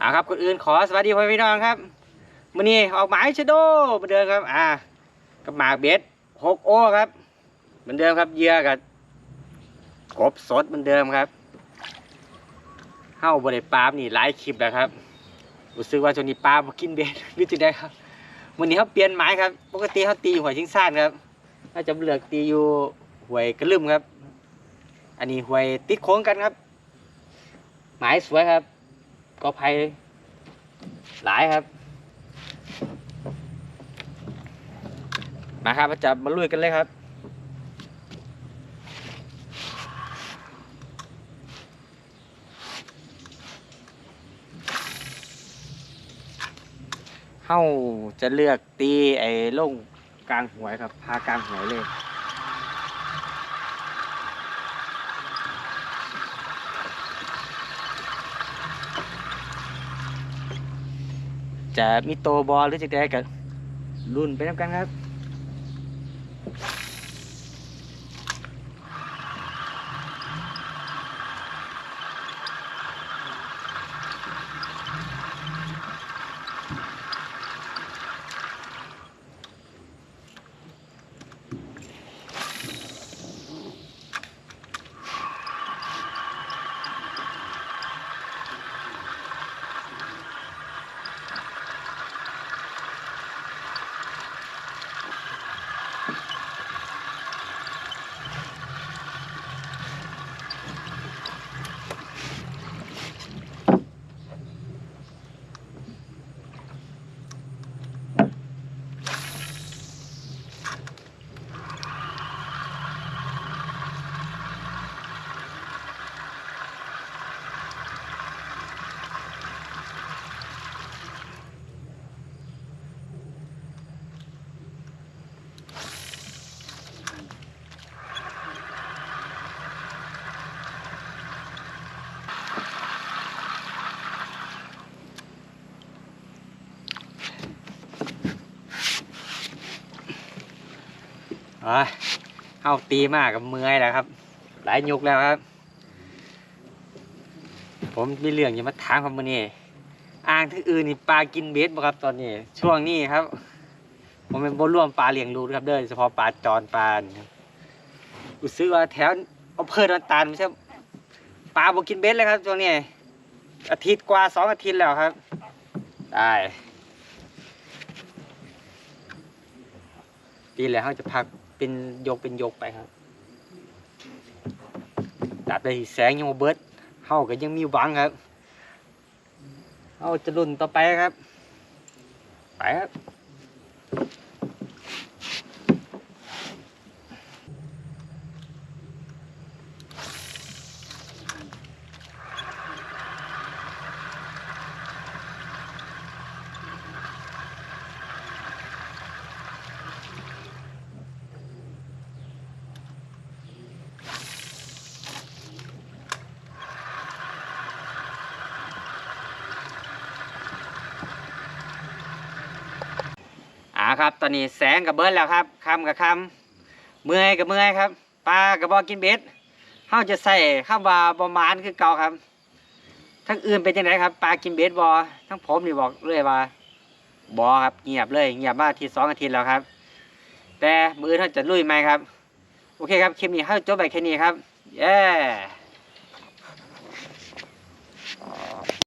อ่าครับคนอื่นขอสวัสดีพ่อพี่น้องครับมื้อนี้ออกหมายชโดเหมือนเดิมครับ อ่า กับหมากเบ็ดหกโอครับ เหมือนเดิมครับเยื่อกับกบสดเหมือนเดิมครับเฮ้าบริปลานี่หลายคลิปแล้วครับรู้สึกว่าช่วงนี้ปลาบ่กินเบ็ดหรือจุดใดครับวันนี้เขาเปลี่ยนหมายครับ ปกติเขาตีหัวชิงซ่านครับน่าจะเลือกตีอยู่หวยกระลืมครับ อันนี้หวยติดโค้งกันครับ หมายสวยครับ ก็ภัยหลายครับ มาครับมาจับมาลุยกันเลยครับเฮาจะเลือกตีไอ้ลงกลางหวยครับ พากลางหวยเลย จะมีโตบอลหรือจะได้กับรุ่นไปน้ำกันครับ อ่าเอาตีมากกับเมื่อยแล้วครับ หลายยุกแล้วครับ ผมมีเรื่องจะมาถามครับมื่อนี้อ่างที่อื่นนี่ปลากินเบ็ดบ่ครับตอนนี้ ช่วงนี้ครับ ผมเป็นบนร่วมปลาเลี้ยงลูกครับเด้อเฉพาะปลาจรปลานี่ครับรู้สึกว่าแถวอำเภอดอนตาลไม่ใช่ปลาบ่กินเบ็ดเลยครับช่วงนี้อาทิตย์กว่าสองอาทิตย์แล้วครับ ได้ ปีแล้วเขาจะพักเป็นยกเป็นยกไปครับตัดไปแสงยังเบิดเขาก็ยังมีหวังครับเขาจะรุ่นต่อไปครับ ไปครับ ครับ ตอนนี้แสงกับเบิร์ดแล้วครับคำกับคำเมื่อยกับเมื่อยครับปลากับบอกินเบ็ดเฮาจะใส่ข้าวบาประมาณคือเก่าครับ ทั้งอื่นเป็นยังไงครับปลากินเบ็ดบอทั้งผมนี่บอกเลยว่าบอครับเงียบเลยเงียบมาอาทีสองอาทิตย์แล้วครับ แต่มืออนเขาจะลุยไหมครับ โอเคครับคลิปนี้เขาจบไปแค่นี้ครับ เย้